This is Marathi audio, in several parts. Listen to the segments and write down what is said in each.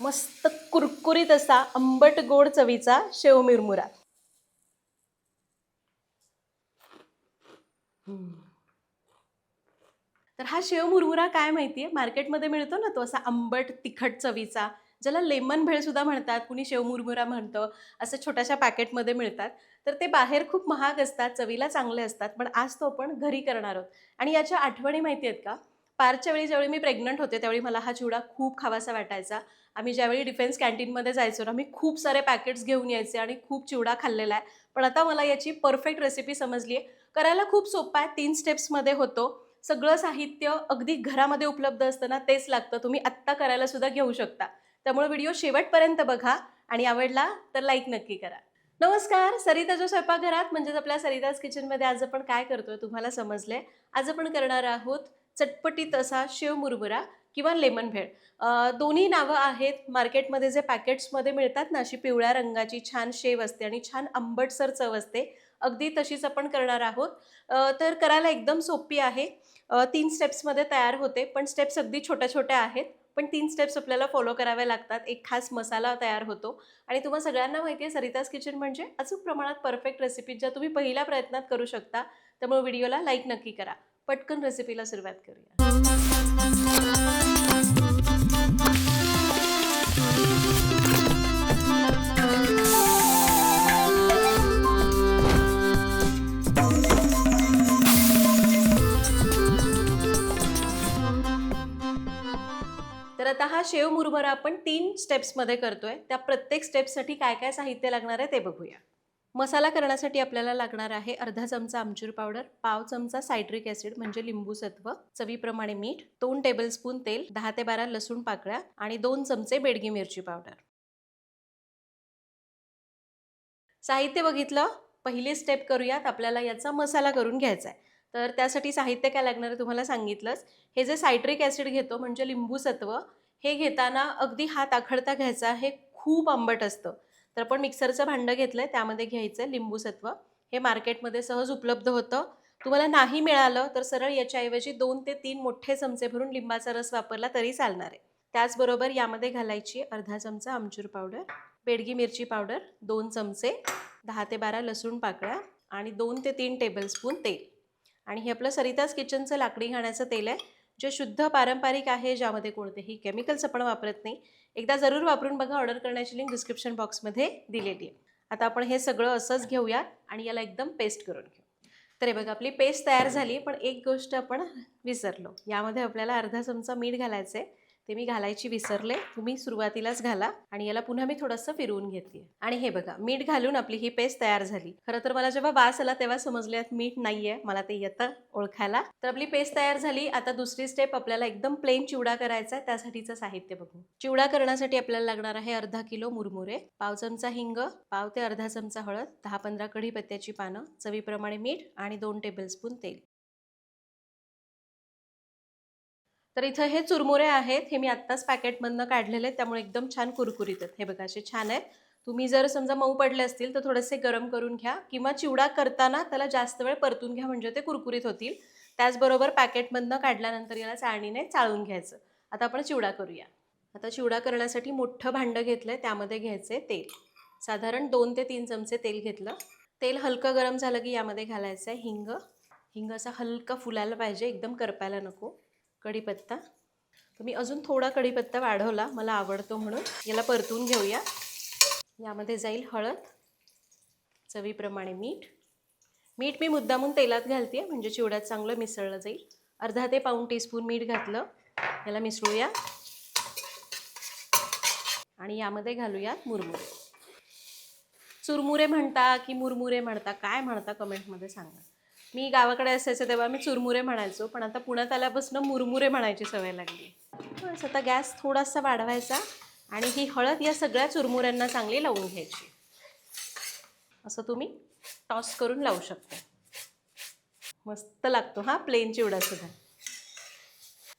मस्त कुरकुरीत असा आंबट गोड चवीचा शेव मिरमुरा. तर हा शेव मुरमुरा काय माहिती आहे मार्केटमध्ये मिळतो ना तो असा आंबट तिखट चवीचा ज्याला लेमन भेळसुद्धा म्हणतात कुणी शेव मुरमुरा म्हणतं असं छोट्याशा पॅकेटमध्ये मिळतात. तर ते बाहेर खूप महाग असतात चवीला चांगले असतात पण आज तो आपण घरी करणार आहोत. आणि याच्या आठवणी माहिती आहेत का? पारच्या वेळी ज्यावेळी मी प्रेग्नंट होते त्यावेळी मला हा चिवडा खूप खावासा वाटायचा. आम्ही ज्यावेळी डिफेन्स कॅन्टीनमध्ये जायचो ना मी खूप सारे पॅकेट्स घेऊन यायचे आणि खूप चिवडा खाल्लेला आहे. पण आता मला याची परफेक्ट रेसिपी समजली आहे. करायला खूप सोपं आहे तीन स्टेप्समध्ये होतो. सगळं साहित्य अगदी घरामध्ये उपलब्ध असतं ना तेच लागतं. तुम्ही आत्ता करायला सुद्धा घेऊ शकता. त्यामुळे व्हिडिओ शेवटपर्यंत बघा आणि आवडला तर लाईक नक्की करा. नमस्कार सरिताच्या स्वयंपाकघरात म्हणजेच आपल्या सरिताज किचनमध्ये आज आपण काय करतोय तुम्हाला समजलंय? आज आपण करणार आहोत चटपटीत असा शेव मुरमुरा किंवा लेमन भेळ. दोन्ही नावं आहेत. मार्केटमध्ये जे पॅकेट्समध्ये मिळतात ना अशी पिवळ्या रंगाची छान शेव असते आणि छान आंबटसर चव असते. अगदी तशीच आपण करणार आहोत. तर करायला एकदम सोपी आहे. तीन स्टेप्समध्ये तयार होते पण स्टेप्स अगदी छोट्या छोट्या आहेत. पण तीन स्टेप्स आपल्याला फॉलो कराव्या लागतात. एक खास मसाला तयार होतो. आणि तुम्हाला सगळ्यांना माहिती आहे सरिताज किचन म्हणजे अचूक प्रमाणात परफेक्ट रेसिपी ज्या तुम्ही पहिल्या प्रयत्नात करू शकता. त्यामुळे व्हिडिओला लाईक नक्की करा. पटकन रेसिपीला सुरुवात करूया. तर आता हा शेव मुरमरा आपण तीन स्टेप्समध्ये करतोय. त्या प्रत्येक स्टेपसाठी काय काय साहित्य लागणार आहे ते बघूया. मसाला करण्यासाठी आपल्याला लागणार आहे अर्धा चमचा आमचूर पावडर पाव चमचा सायट्रिक ऍसिड म्हणजे लिंबू सत्व चवीप्रमाणे मीठ दोन टेबलस्पून तेल दहा ते बारा लसूण पाकळ्या आणि दोन चमचे बेडगी मिरची पावडर. साहित्य बघितलं? पहिली स्टेप करूयात. आपल्याला याचा मसाला करून घ्यायचा आहे तर त्यासाठी साहित्य काय लागणार आहे तुम्हाला सांगितलंच. हे जे सायट्रिक ॲसिड घेतो म्हणजे लिंबू सत्व हे घेताना अगदी हात आखडता घ्यायचा हे खूप आंबट असतं. तर आपण मिक्सरचं भांडं घेतलं आहे त्यामध्ये घ्यायचं आहे लिंबूसत्व. हे मार्केटमध्ये सहज उपलब्ध होतं. तुम्हाला नाही मिळालं तर सरळ याच्याऐवजी दोन ते तीन मोठे चमचे भरून लिंबाचा रस वापरला तरी चालणार आहे. त्याचबरोबर यामध्ये घालायची अर्धा चमचा आमचूर पावडर बेडगी मिरची पावडर दोन चमचे दहा ते बारा लसूण पाकळ्या आणि दोन ते तीन टेबलस्पून तेल. आणि हे आपलं सरिताज किचनचं लाकडी घाण्याचं तेल आहे. जे शुद्ध पारंपरिक आहे ज्यामध्ये कोणतेही केमिकल्स आपण वापरत नाही एकदा जरूर वापरून बघा. ऑर्डर करण्याची लिंक डिस्क्रिप्शन बॉक्समध्ये दिलेली आहे. आता आपण हे सगळं असंच घेऊया आणि याला एकदम पेस्ट करून घेऊ. तर हे बघा आपली पेस्ट तयार झाली पण एक गोष्ट आपण विसरलो. यामध्ये आपल्याला अर्धा चमचा मीठ घालायचं आहे ते मी घालायची विसरले. तुम्ही सुरुवातीलाच घाला आणि याला पुन्हा मी थोडंसं फिरवून घेतली आणि हे बघा मीठ घालून आपली ही पेस्ट तयार झाली. खरं तर मला जेव्हा वास आला तेव्हा समजल्यात मीठ नाहीये. मला ते येतं ओळखायला. तर आपली पेस्ट तयार झाली. आता दुसरी स्टेप आपल्याला एकदम प्लेन चिवडा करायचा आहे. त्यासाठीचं साहित्य बघू. चिवडा करण्यासाठी आपल्याला लागणार आहे अर्धा किलो मुरमुरे पाव चमचा हिंग पाव ते अर्धा चमचा हळद दहा पंधरा कढीपत्त्याची पानं चवीप्रमाणे मीठ आणि दोन टेबलस्पून तेल. तर इथं हे चुरमुरे आहेत हे मी आत्ताच पॅकेटमधनं काढलेले आहेत त्यामुळे एकदम छान कुरकुरीत आहेत. हे बघा असे छान आहेत. तुम्ही जर समजा मऊ पडले असतील तर थोडेसे गरम करून घ्या किंवा चिवडा करताना त्याला जास्त वेळ परतून घ्या म्हणजे ते कुरकुरीत होतील. त्याचबरोबर पॅकेटमधनं काढल्यानंतर याला चाळणीने चाळून घ्यायचं. आता आपण चिवडा करूया. आता चिवडा करण्यासाठी मोठं भांडं घेतलं आहे त्यामध्ये घ्यायचे तेल. साधारण दोन ते तीन चमचे तेल घेतलं. तेल हलकं गरम झालं की यामध्ये घालायचं आहे हिंग. हिंग असं हलकं फुलायला पाहिजे एकदम करपायला नको. कढीपत्ता. तुम्ही अजून थोडा कढीपत्ता वाढवला मला आवडतो म्हणून. याला परतून घेऊया. यामध्ये जाईल हळद चवीप्रमाणे मीठ. मीठ मी मुद्दामून तेलात घालते म्हणजे चिवड्यात चांगलं मिसळलं जाईल. अर्धा ते पाऊण टीस्पून मीठ घातलं. याला मिसळूया. आणि यामध्ये घालूयात मुरमुरे. चुरमुरे म्हणता की मुरमुरे म्हणता काय म्हणता कमेंटमध्ये सांगा. मी गावाकडे असायचं तेव्हा मी चुरमुरे म्हणायचो पण आता पुण्यात आल्यापासून मुरमुरे म्हणायची सवय लागली. बस आता गॅस थोडासा वाढवायचा आणि ही हळद या सगळ्या चुरमुऱ्यांना चांगली लावून घ्यायची. असं तुम्ही टॉस करून लावू शकता. मस्त लागतो हा प्लेन चिवडासुद्धा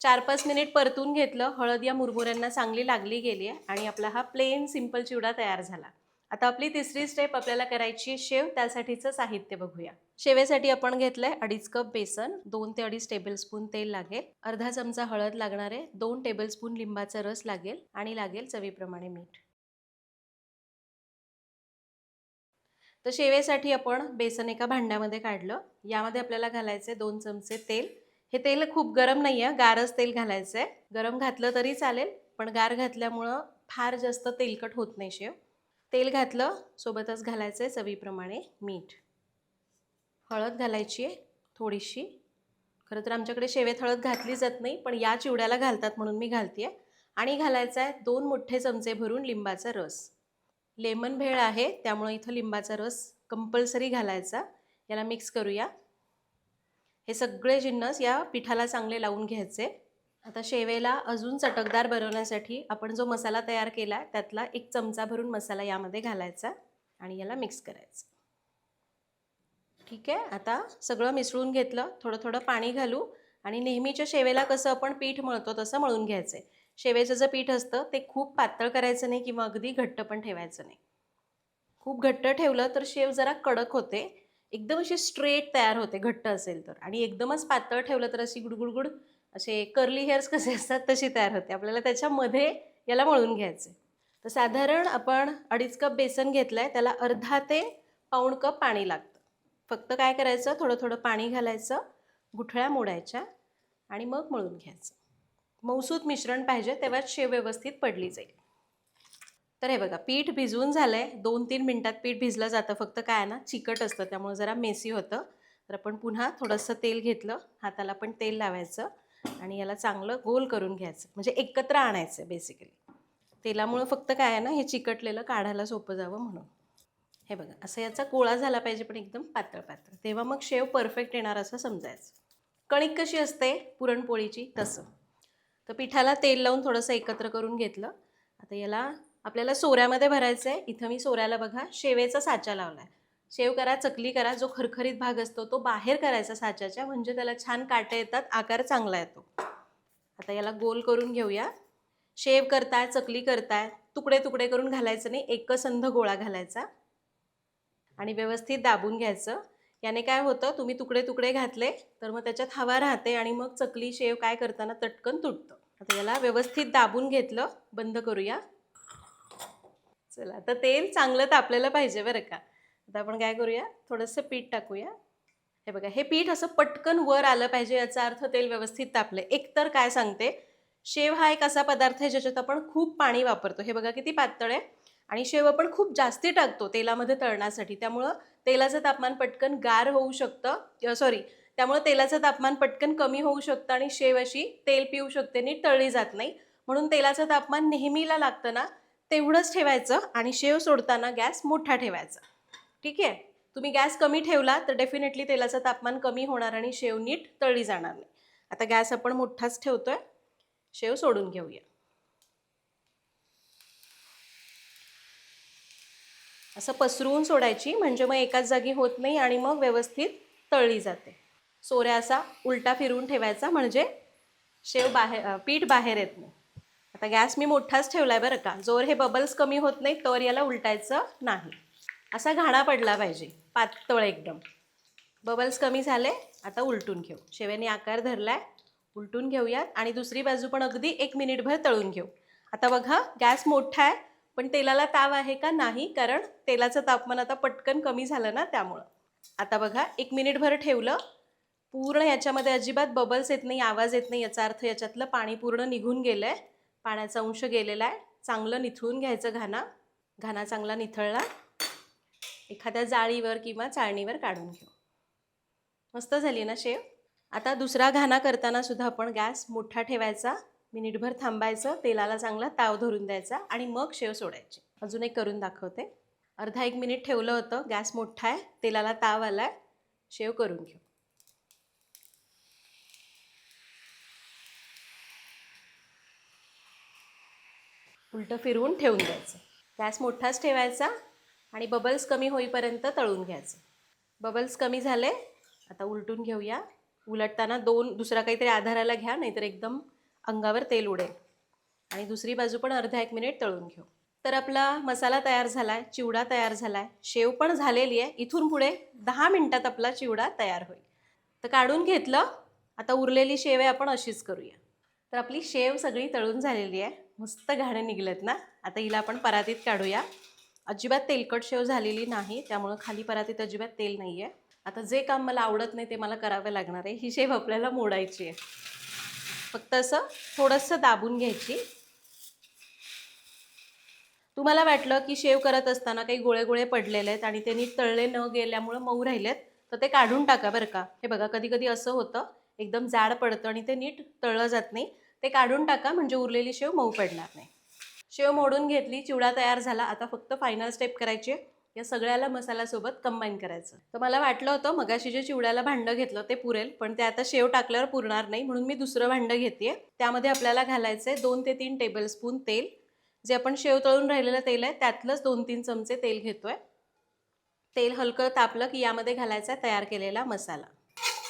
चार पाच मिनिट परतून घेतलं हळद या मुरमुऱ्यांना चांगली लागली गेली आहे आणि आपला हा प्लेन सिंपल चिवडा तयार झाला. आता आपली तिसरी स्टेप आपल्याला करायची आहे शेव त्यासाठीचं साहित्य बघूया. शेवेसाठी आपण घेतलंय अडीच कप बेसन दोन ते अडीच टेबलस्पून तेल लागेल. अर्धा चमचा हळद लागणार आहे दोन टेबलस्पून लिंबाचा रस लागेल आणि लागेल चवीप्रमाणे मीठ. तर शेवेसाठी आपण बेसन एका भांड्यामध्ये काढलं. यामध्ये आपल्याला घालायचे दोन चमचे तेल. हे तेल खूप गरम नाही आहे गारच तेल घालायचं आहे गरम घातलं तरी चालेल पण गार घातल्यामुळं फार जास्त तेलकट होत नाही शेव. तेल घातलं सोबतच घालायचं आहे चवीप्रमाणे मीठ. हळद घालायची आहे थोडीशी. खरं तर आमच्याकडे शेवेत हळद घातली जात नाही पण या चिवड्याला घालतात म्हणून मी घालते आणि घालायचा आहे दोन मोठे चमचे भरून लिंबाचा रस. लेमन भेळ आहे त्यामुळे इथं लिंबाचा रस कंपल्सरी घालायचा. याला मिक्स करूया. हे सगळे जिन्नस या पिठाला चांगले लावून घ्यायचे. आता शेवेला अजून चटकदार बनवण्यासाठी आपण जो मसाला तयार केला आहे त्यातला एक चमचा भरून मसाला यामध्ये घालायचा आणि याला मिक्स करायचं. ठीक आहे? आता सगळं मिसळून घेतलं. थोडं थोडं पाणी घालू आणि नेहमीच्या शेवेला कसं आपण पीठ मळतो तसं मळून घ्यायचं आहे. शेवेचं जे पीठ असतं ते खूप पातळ करायचं नाही किंवा अगदी घट्ट पण ठेवायचं नाही. खूप घट्ट ठेवलं तर शेव जरा कडक होते. एकदम अशी स्ट्रेट तयार होते घट्ट असेल तर. आणि एकदमच पातळ ठेवलं तर अशी गुडगुडगुड असे कर्ली हेअर्स कसे असतात तशी तयार होते. आपल्याला त्याच्यामध्ये याला मळून घ्यायचे तर साधारण आपण अडीच कप बेसन घेतलं आहे त्याला अर्धा ते पाऊण कप पाणी लागतं. फक्त काय करायचं? थोडं थोडं पाणी घालायचं गुठळ्या मोडायच्या आणि मग मळून घ्यायचं. मौसूद मिश्रण पाहिजे तेव्हाच शेव व्यवस्थित पडली जाईल. तर हे बघा पीठ भिजवून झालं आहे दोन तीन मिनटात पीठ भिजलं जातं. फक्त काय ना चिकट असतं त्यामुळे जरा मेसी होतं. तर आपण पुन्हा थोडंसं तेल घेतलं. हाताला पण तेल लावायचं आणि याला चांगलं गोल करून घ्यायचं. म्हणजे एकत्र आणायचं बेसिकली तेलामुळं फक्त काय आहे ना हे चिकटलेलं काढायला सोपं जावं म्हणून. हे बघा असं याचा गोळा झाला पाहिजे पण एकदम पातळ पातळ. तेव्हा मग शेव परफेक्ट येणार असं समजायचं. कणिक कशी असते? पुरणपोळीची तसं. तर पिठाला तेल लावून थोडंसं एकत्र करून घेतलं. आता याला आपल्याला सोऱ्यामध्ये भरायचं आहे इथं मी सोऱ्याला बघा शेवेचा साचा लावला आहे शेव करा चकली करा जो खरखरीत भाग असतो तो बाहेर करायचा साच्याच्या म्हणजे त्याला छान काटे येतात आकार चांगला येतो. आता याला गोल करून घेऊया. शेव करताय चकली करताय तुकडे तुकडे करून घालायचं नाही एकसंध गोळा घालायचा. आणि व्यवस्थित दाबून घ्यायचं. याने काय होतं तुम्ही तुकडे तुकडे घातले तर मग त्याच्यात हवा राहते आणि मग चकली शेव काय करताना तटकन तुटतं. आता याला व्यवस्थित दाबून घेतलं बंद करूया. चला आता तेल चांगलं तापलेलं पाहिजे बरं का. आता आपण काय करूया थोडंसं पीठ टाकूया. हे बघा हे पीठ असं पटकन वर आलं पाहिजे याचा अर्थ तेल व्यवस्थित तापले एकतर काय सांगते शेव हा एक असा पदार्थ आहे ज्याच्यात आपण खूप पाणी वापरतो. हे बघा किती पातळ आहे. आणि शेव आपण खूप जास्ती टाकतो तेलामध्ये तळण्यासाठी. त्यामुळं तेलाचं तापमान पटकन गार होऊ शकतं. सॉरी त्यामुळे तेलाचं तापमान पटकन कमी होऊ शकतं आणि शेव अशी तेल पिऊ शकते नीट तळली जात नाही. म्हणून तेलाचं तापमान नेहमीला लागतं ना तेवढंच ठेवायचं आणि शेव सोडताना गॅस मोठा ठेवायचा. ठीक आहे? तुम्ही गॅस कमी ठेवला तर डेफिनेटली तेलाचं तापमान कमी होणार आणि शेव नीट तळली जाणार नाही. आता गॅस आपण मोठाच ठेवतोय. शेव सोडून घेऊया. असं पसरवून सोडायची म्हणजे मग एकाच जागी होत नाही आणि मग व्यवस्थित तळली जाते. सोऱ्या असा उलटा फिरवून ठेवायचा म्हणजे शेव बाहेर पीठ बाहेर येत नाही. आता गॅस मी मोठाच ठेवला आहे बरं का. जोर हे बबल्स कमी होत नाही तर याला उलटायचं नाही. असा घाणा पडला पाहिजे पातळ एकदम. बबल्स कमी झाले आता उलटून घेऊ. शेव्याने आकार धरला आहे उलटून घेऊयात आणि दुसरी बाजू पण अगदी एक मिनिटभर तळून घेऊ. आता बघा गॅस मोठा आहे पण तेलाला ताव आहे का नाही? कारण तेलाचं तापमान आता पटकन कमी झालं ना त्यामुळं. आता बघा एक मिनिटभर ठेवलं. पूर्ण याच्यामध्ये अजिबात बबल्स येत नाही आवाज येत नाही याचा अर्थ याच्यातलं पाणी पूर्ण निघून गेलं आहे पाण्याचा अंश गेलेला आहे. चांगलं निथळून घ्यायचं घाणा. घाणा चांगला निथळला. एखाद्या जाळीवर किंवा चाळणीवर काढून घेऊ. मस्त झाली ना शेव? आता दुसरा घाणा करताना सुद्धा आपण गॅस मोठा ठेवायचा. मिनिटभर थांबायचं तेलाला चांगला ताव धरून द्यायचा आणि मग शेव सोडायची. अजून एक करून दाखवते. अर्धा एक मिनिट ठेवलं होतं गॅस मोठा आहे तेलाला ताव आला आहे शेव करून घेऊ. उलटं फिरवून ठेवून द्यायचं. गॅस मोठाच ठेवायचा आणि बबल्स कमी होईपर्यंत तळून घ्यायचं. बबल्स कमी झाले आता उलटून घेऊया. उलटताना दोन दुसरा काहीतरी आधाराला घ्या नाहीतर एकदम अंगावर तेल उडेल. आणि दुसरी बाजू पण अर्धा एक मिनिट तळून घेऊ. तर आपला मसाला तयार झाला आहे चिवडा तयार झाला आहे शेव पण झालेली आहे. इथून पुढे दहा मिनटात आपला चिवडा तयार होईल. तर काढून घेतलं. आता उरलेली शेव आहे आपण अशीच करूया. तर आपली शेव सगळी तळून झालेली आहे. मस्त घाणं निघलेत ना? आता हिला आपण परातीत काढूया. अजिबात तेलकट शेव झालेली नाही. त्यामुळं खाली परातीत अजिबात तेल नाही आहे आता जे काम मला आवडत नाही ते मला करावं लागणार आहे. ही शेव आपल्याला मोडायची आहे. फक्त असं थोडंसं दाबून घ्यायची. तुम्हाला वाटलं की शेव करत असताना काही गोळे गोळे पडलेले आहेत आणि ते नीट तळले न गेल्यामुळं मऊ राहिलेत तर ते काढून टाका बरं का. हे बघा कधी कधी असं होतं एकदम जाड पडतं आणि ते नीट तळलं जात नाही. ते काढून टाका म्हणजे उरलेली शेव मऊ पडणार नाही. शेव मोडून घेतली चिवडा तयार झाला. आता फक्त फायनल स्टेप करायची आहे. या सगळ्याला मसाल्यासोबत कंबाईन करायचं. तर मला वाटलं होतं मगाशी जे चिवड्याला भांडं घेतलं ते पुरेल पण ते आता शेव टाकल्यावर पुरणार नाही म्हणून मी दुसरं भांडं घेते त्यामध्ये आपल्याला घालायचं आहे दोन ते तीन टेबलस्पून तेल. जे आपण शेव तळून राहिलेलं तेल आहे त्यातलंच दोन तीन चमचे तेल घेतोय. तेल हलकं तापलं की यामध्ये घालायचा आहे तयार केलेला मसाला.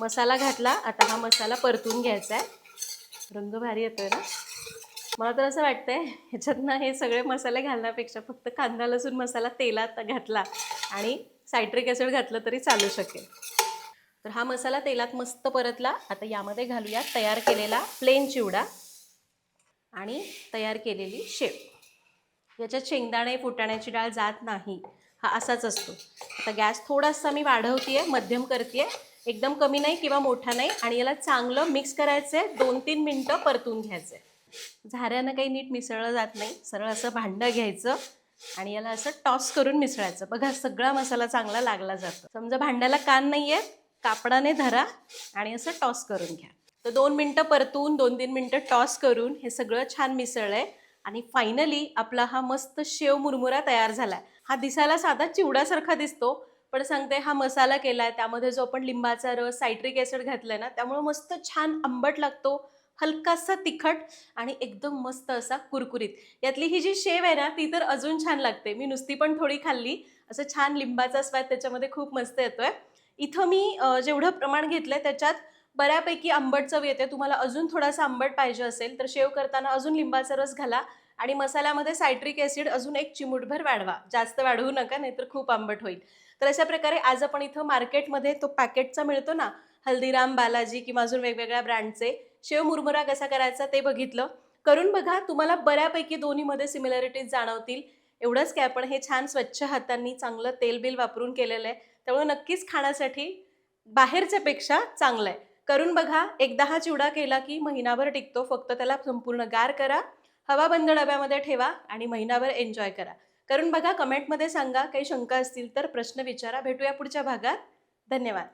मसाला घातला आता हा मसाला परतून घ्यायचा आहे रंग भारी येतोय ना? मला तर असं वाटतंय ह्याच्यातनं हे सगळे मसाले घालण्यापेक्षा फक्त कांदा लसूण मसाला तेलात घातला आणि सायट्रिक ॲसिड घातलं तरी चालू शकेल. तर हा मसाला तेलात मस्त परतला. आता यामध्ये घालूया तयार केलेला प्लेन चिवडा आणि तयार केलेली शेव. याच्यात शेंगदाणे फुटाण्याची डाळ जात नाही. हा असाच असतो. आता गॅस थोडासा मी वाढवते मध्यम करते एकदम कमी नाही किंवा मोठा नाही आणि याला चांगलं मिक्स करायचं आहे दोन तीन मिनटं परतून घ्यायचं आहे झाऱ्यानं काही नीट मिसळलं जात नाही. सरळ असं भांडं घ्यायचं आणि याला असं टॉस करून मिसळायचं. बघा सगळा मसाला चांगला लागला जातो. समजा भांड्याला कान नाही आहे कापडाने धरा आणि असं टॉस करून घ्या. तर दोन मिनटं परतून दोन तीन मिनटं टॉस करून हे सगळं छान मिसळलं आहे आणि फायनली आपला हा मस्त शेव मुरमुरा तयार झाला आहे हा दिसायला साधा चिवड्यासारखा दिसतो पण सांगते हा मसाला केला आहे त्यामध्ये जो आपण लिंबाचा रस सायट्रिक ॲसिड घातला आहे ना त्यामुळे मस्त छान आंबट लागतो. हलकासा तिखट आणि एकदम मस्त असा कुरकुरीत. यातली ही जी शेव आहे ना ती तर अजून छान लागते. मी नुसती पण थोडी खाल्ली. असं छान लिंबाचा स्वाद त्याच्यामध्ये खूप मस्त येतोय. इथं मी जेवढं प्रमाण घेतलंय त्याच्यात बऱ्यापैकी आंबट चव येते. तुम्हाला अजून थोडासा आंबट पाहिजे असेल तर शेव करताना अजून लिंबाचा रस घाला आणि मसाल्यामध्ये सायट्रिक ॲसिड अजून एक चिमूटभर वाढवा. जास्त वाढवू नका नाहीतर खूप आंबट होईल. तर अशा प्रकारे आज आपण इथं मार्केटमध्ये तो पॅकेटचा मिळतो ना हल्दीराम बालाजी किंवा अजून वेगवेगळ्या ब्रँडचे शेव मुरमुरा कसा करायचा ते बघितलं. करून बघा तुम्हाला बऱ्यापैकी दोन्हीमध्ये सिमिलॅरिटीज जाणवतील. एवढंच काय पण हे छान स्वच्छ हातांनी चांगलं तेलबिल वापरून केलेलं आहे. त्यामुळे नक्कीच खाण्यासाठी बाहेरच्यापेक्षा चांगलं आहे. करून बघा एकदा हा चिवडा केला की महिनाभर टिकतो. फक्त त्याला संपूर्ण गार करा हवा बंद डब्यामध्ये ठेवा आणि महिनाभर एन्जॉय करा. करून बघा कमेंटमध्ये सांगा काही शंका असतील तर प्रश्न विचारा. भेटूया पुढच्या भागात. धन्यवाद.